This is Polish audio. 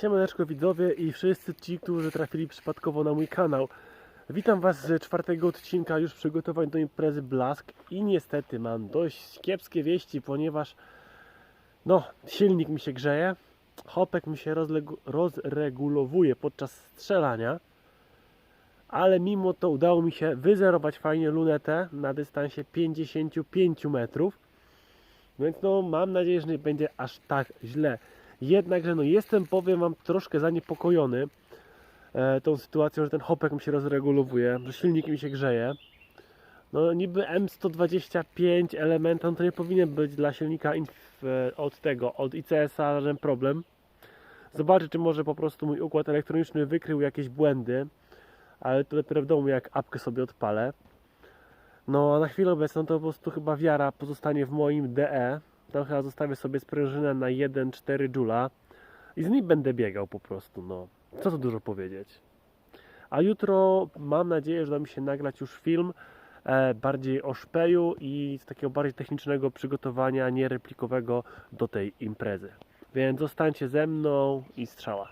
Siemaneczko widzowie i wszyscy ci, którzy trafili przypadkowo na mój kanał. Witam Was z czwartego odcinka już przygotowań do imprezy Blask i niestety mam dość kiepskie wieści, ponieważ no, silnik mi się grzeje, hopek mi się rozregulowuje podczas strzelania, ale mimo to udało mi się wyzerować fajnie lunetę na dystansie 55 metrów, więc no mam nadzieję, że nie będzie aż tak źle. Jednakże no jestem, powiem Wam, troszkę zaniepokojony e, tą sytuacją, że ten hopek mi się rozregulowuje, że silnik mi się grzeje. No niby M125 elementem to nie powinien być dla silnika e, od tego, od ICS-a żaden problem. Zobaczę, czy może po prostu mój układ elektroniczny wykrył jakieś błędy, ale to dopiero w domu, jak apkę sobie odpalę. No a na chwilę obecną to po prostu chyba wiara pozostanie w moim DE. Tam chyba zostawię sobie sprężynę na 1,4 Joula i z nim będę biegał po prostu, no. Co tu dużo powiedzieć. A jutro mam nadzieję, że uda mi się nagrać już film e, bardziej o szpeju i z takiego bardziej technicznego przygotowania, niereplikowego do tej imprezy. Więc zostańcie ze mną i strzała.